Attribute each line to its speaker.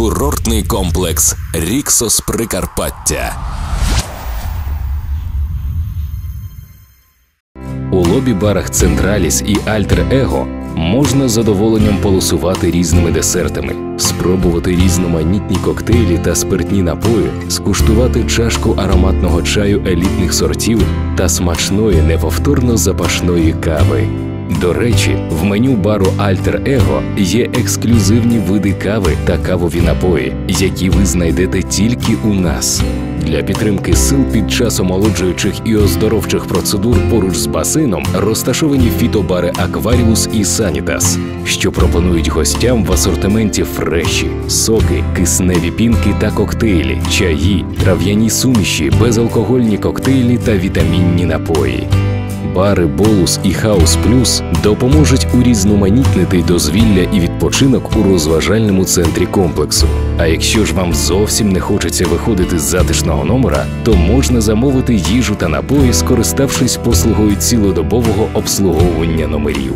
Speaker 1: Курортний комплекс Ріксос Прикарпаття.
Speaker 2: У лобі-барах Централіс і Альтер Его можна з задоволенням полосувати різними десертами, спробувати різноманітні коктейлі та спиртні напої, скуштувати чашку ароматного чаю елітних сортів та смачної неповторно запашної кави. До речі, в меню бару Альтер Его є ексклюзивні види кави та кавові напої, які ви знайдете тільки у нас. Для підтримки сил під час омолоджуючих і оздоровчих процедур поруч з басейном розташовані фітобари Акваріус і Санітас, що пропонують гостям в асортименті фреші, соки, кисневі пінки та коктейлі, чаї, трав'яні суміші, безалкогольні коктейлі та вітамінні напої. Бари Болус і Хаус Плюс допоможуть урізноманітнити дозвілля і відпочинок у розважальному центрі комплексу. А якщо ж вам зовсім не хочеться виходити з затишного номера, то можна замовити їжу та напої, скориставшись послугою цілодобового обслуговування номерів.